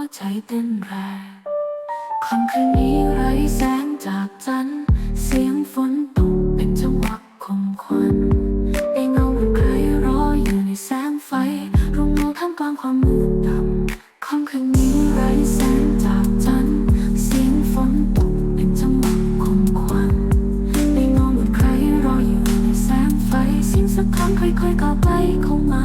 หัวใจเต้นแรงคำคืนนี้ไร้แสงจากจันเสียงฝนตกเป็นจังหวะคมควันไอเงาหรืใครรออยู่ในแสงไฟรุ่งเงาท่ามกลางความมืดดำค่ำคืนนี้ไร้แสงจากจันเสียงฝนตกเป็นจังหวะคมควันไอเงาหรืใครรออยู่ในแสงไฟเสียงสักครั้งค่อยๆก้าวไปเข้ามา